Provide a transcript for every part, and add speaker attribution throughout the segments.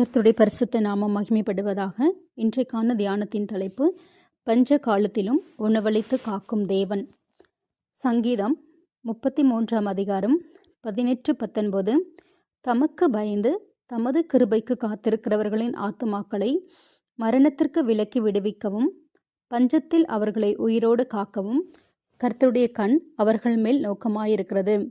Speaker 1: கர்த்தருடைய பரிசுத்த நாமம் மகிமைப்படுவதாக இன்றைக்கான தியானத்தின் தலைப்பு பஞ்ச காலத்திலும் உணவளித்து காக்கும் தேவன். சங்கீதம் முப்பத்தி மூன்றாம் அதிகாரம் பதினெட்டு பத்தொன்பது தமக்கு பயந்து தமது கிருபைக்கு காத்திருக்கிறவர்களின் ஆத்துமாக்களை மரணத்திற்கு விலக்கி விடுவிக்கவும் பஞ்சத்தில் அவர்களை உயிரோடு காக்கவும் கர்த்தருடைய கண் அவர்கள் மேல் நோக்கமாயிருக்கிறது.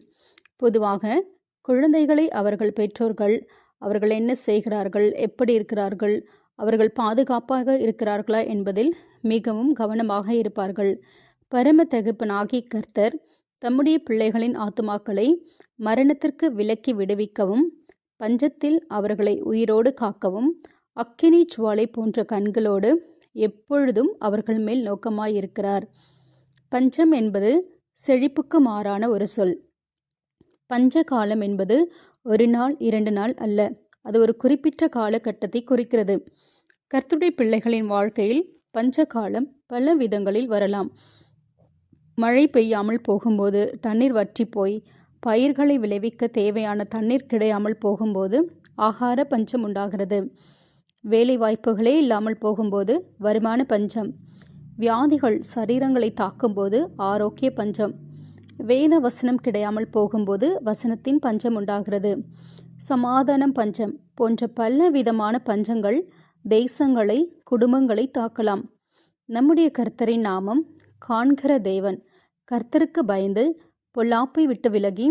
Speaker 1: பொதுவாக குழந்தைகளை அவர்கள் பெற்றோர்கள் அவர்கள் என்ன செய்கிறார்கள்? எப்படி இருக்கிறார்கள்? அவர்கள் பாதுகாப்பாக இருக்கிறார்களா என்பதில் மிகவும் கவனமாக இருப்பார்கள். பரம தகப்பனாகி கர்த்தர் தம்முடைய பிள்ளைகளின் ஆத்துமாக்களை மரணத்திற்கு விலக்கி விடுவிக்கவும் பஞ்சத்தில் அவர்களை உயிரோடு காக்கவும் அக்கினி சுவாலை போன்ற கண்களோடு எப்பொழுதும் அவர்கள் மேல் நோக்கமாயிருக்கிறார். பஞ்சம் என்பது செழிப்புக்கு மாறான ஒரு சொல். பஞ்ச காலம் என்பது ஒரு நாள் இரண்டு நாள் அல்ல. அது ஒரு குறிப்பிட்ட காலகட்டத்தை குறிக்கிறது. கர்த்துடைய பிள்ளைகளின் வாழ்க்கையில் பஞ்ச காலம் பல விதங்களில் வரலாம். மழை பெய்யாமல் போகும்போது தண்ணீர் வற்றி போய் பயிர்களை விளைவிக்க தேவையான தண்ணீர் கிடையாமல் போகும்போது ஆகார பஞ்சம் உண்டாகிறது. வேலை வாய்ப்புகளே இல்லாமல் போகும்போது வருமான பஞ்சம். வியாதிகள் சரீரங்களை தாக்கும்போது ஆரோக்கிய பஞ்சம். வேத வசனம் கிடையாமல் போகும்போது வசனத்தின் பஞ்சம் உண்டாகிறது. சமாதானம் பஞ்சம் போன்ற பல விதமான பஞ்சங்கள் தேசங்களை குடும்பங்களை தாக்கலாம். நம்முடைய கர்த்தரின் நாமம் காண்கிற தேவன் கர்த்தருக்கு பயந்து பொல்லாப்பை விட்டு விலகி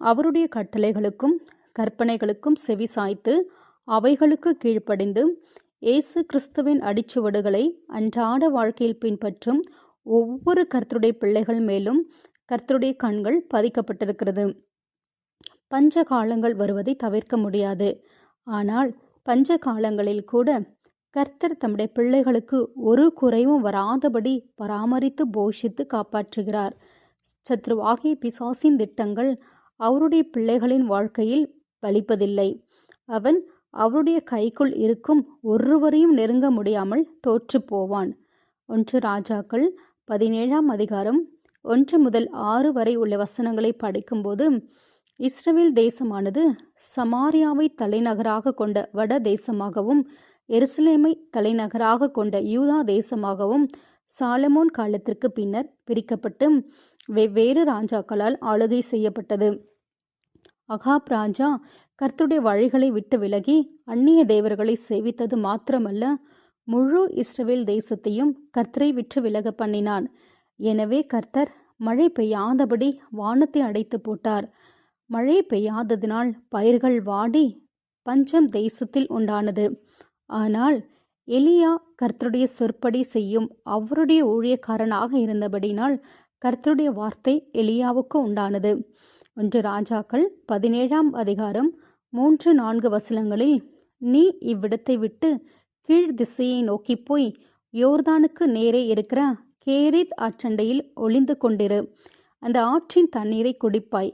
Speaker 1: அவருடைய கட்டளைகளுக்கும் கற்பனைகளுக்கும் செவி சாய்த்து அவைகளுக்கு கீழ்ப்படிந்து இயேசு கிறிஸ்துவின் அடிச்சுவடுகளை அன்றாட வாழ்க்கையில் பின்பற்றும் ஒவ்வொரு கர்த்தருடைய பிள்ளைகள் மேலும் கர்த்தருடைய கண்கள் பதிக்கப்பட்டிருக்கிறது. பஞ்ச காலங்கள் வருவதை தவிர்க்க முடியாது. ஆனால் பஞ்ச காலங்களில் கூட கர்த்தர் தம்முடைய பிள்ளைகளுக்கு ஒரு குறைவும் வராதபடி பராமரித்து போஷித்து காப்பாற்றுகிறார். சத்ருவாகிய பிசாசின் திட்டங்கள் அவருடைய பிள்ளைகளின் வாழ்க்கையில் பலிப்பதில்லை. அவன் அவருடைய கைக்குள் இருக்கும் ஒருவரையும் நெருங்க முடியாமல் தோற்று போவான். ஒன்று ராஜாக்கள் பதினேழாம் அதிகாரம் ஒன்று முதல் ஆறு வரை உள்ள வசனங்களை படிக்கும்போது இஸ்ரேல் தேசமானது சமாரியாவை தலைநகராக கொண்ட வட தேசமாகவும் எருசலேமை தலைநகராக கொண்ட யூதா தேசமாகவும் சாலமோன் காலத்திற்கு பின்னர் பிரிக்கப்பட்டு வெவ்வேறு ராஜாக்களால் ஆளுகை செய்யப்பட்டது. அகாப் ராஜா கர்த்துடைய வழிகளை விட்டு விலகி அந்நிய தேவர்களை சேவித்தது மாத்திரமல்ல முழு இஸ்ரவேல் தேசத்தையும் கர்த்தரை விற்று விலக பண்ணினான். எனவே கர்த்தர் மழை பெய்யாதபடி வானத்தை அடைத்து போட்டார். மழை பெய்யாததினால் பயிர்கள் வாடி பஞ்சம் தேசத்தில் உண்டானது. ஆனால் எலியா கர்த்தருடைய சொற்படி செய்யும் அவருடைய ஊழியக்காரனாக இருந்தபடினால் கர்த்தருடைய வார்த்தை எலியாவுக்கு உண்டானது. ஒன்று ராஜாக்கள் பதினேழாம் அதிகாரம் மூன்று நான்கு வசனங்களில் நீ இவ்விடத்தை விட்டு கீழ் திசையை நோக்கி போய் யோர்தானுக்கு நேரே இருக்கிற கேரித் ஆற்றண்டையில் ஒளிந்து கொண்டிரு. அந்த ஆற்றின் தண்ணீரை குடிப்பாய்.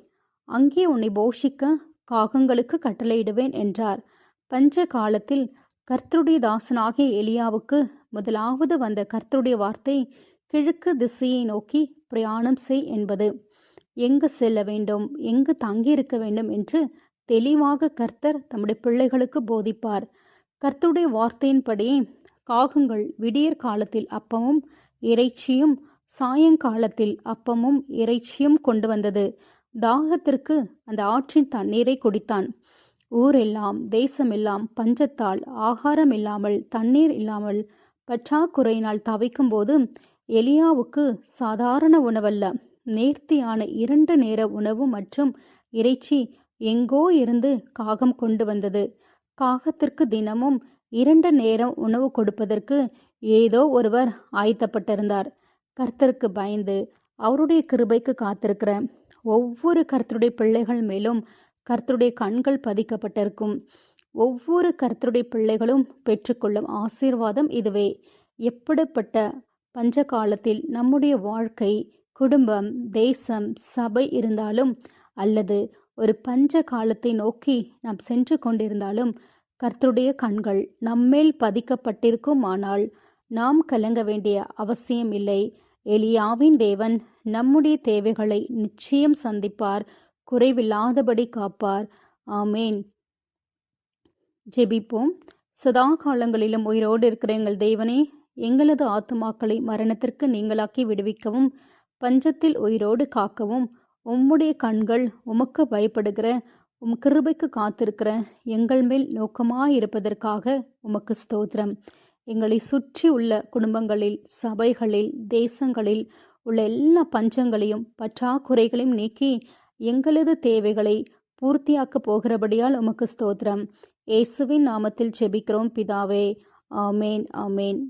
Speaker 1: அங்கே உன்னை போஷிக்க காகங்களுக்கு கட்டளையிடுவேன் என்றார். பஞ்ச காலத்தில் கர்த்தருடைய தாசனாகிய எலியாவுக்கு முதலாவது வந்த கர்த்தருடைய வார்த்தை கிழக்கு திசையை நோக்கி பிரயாணம் செய் என்பது. எங்கு செல்ல வேண்டும்? எங்கு தங்கியிருக்க வேண்டும்? என்று தெளிவாக கர்த்தர் தம்முடைய பிள்ளைகளுக்கு போதிப்பார். கர்த்தருடைய வார்த்தையின்படியே காகங்கள் விடியற் காலத்தில் அப்பமும் இறைச்சியும் சாயங்காலத்தில் அப்பமும் இறைச்சியும் கொண்டு வந்தது. தாகத்திற்கு அந்த ஆற்றின் தண்ணீரை குடித்தான். ஊரெல்லாம் தேசமெல்லாம் பஞ்சத்தால் ஆகாரம் இல்லாமல் தண்ணீர் இல்லாமல் பற்றாக்குறையினால் தவிக்கும்போது எலியாவுக்கு சாதாரண உணவல்ல. நேர்த்தியான இரண்டு நேர உணவு மற்றும் இறைச்சி எங்கோ இருந்து காகம் கொண்டு வந்தது. காகத்திற்கு தினமும் இரண்டு நேரம் உணவு கொடுப்பதற்கு ஏதோ ஒருவர் ஆயத்தப்பட்டிருந்தார். கர்த்தருக்கு பயந்து அவருடைய கிருபைக்கு காத்திருக்கிற ஒவ்வொரு கர்த்தருடைய பிள்ளைகள் மேலும் கர்த்தருடைய கண்கள் பதிக்கப்பட்டிருக்கும். ஒவ்வொரு கர்த்தருடைய பிள்ளைகளும் பெற்றுக்கொள்ளும் ஆசீர்வாதம் இதுவே. எப்படிப்பட்ட பஞ்ச காலத்தில் நம்முடைய வாழ்க்கை குடும்பம் தேசம் சபை இருந்தாலும் அல்லது ஒரு பஞ்ச காலத்தை நோக்கி நாம் சென்று கொண்டிருந்தாலும் கர்த்தருடைய கண்கள் நம்மேல் பதிக்கப்பட்டிருக்கும் ஆனால் நாம் கலங்க வேண்டிய அவசியம் இல்லை. எலியாவின் தேவன் நம்முடைய தேவைகளை நிச்சயம் சந்திப்பார் குறைவில்லாதபடி காப்பார். ஆமேன். ஜெபிப்போம். சதா காலங்களிலும் உயிரோடு இருக்கிற எங்கள் தேவனே எங்களது ஆத்துமாக்களை மரணத்திற்கு நீங்களாக்கி விடுவிக்கவும் பஞ்சத்தில் உயிரோடு காக்கவும் உம்முடைய கண்கள் உமக்கு பயப்படுகிற உம் கிருபைக்கு காத்திருக்கிற எங்கள் மேல் நோக்கமாயிருப்பதற்காக உமக்கு ஸ்தோத்திரம். எங்களை சுற்றி உள்ள குடும்பங்களில் சபைகளில் தேசங்களில் உள்ள எல்லா பஞ்சங்களையும் பற்றாக்குறைகளையும் நீக்கி எங்களது தேவைகளை பூர்த்தியாக்க போகிறபடியால் உமக்கு ஸ்தோத்திரம். இயேசுவின் நாமத்தில் செபிக்கிறோம் பிதாவே. ஆமேன் ஆமேன்.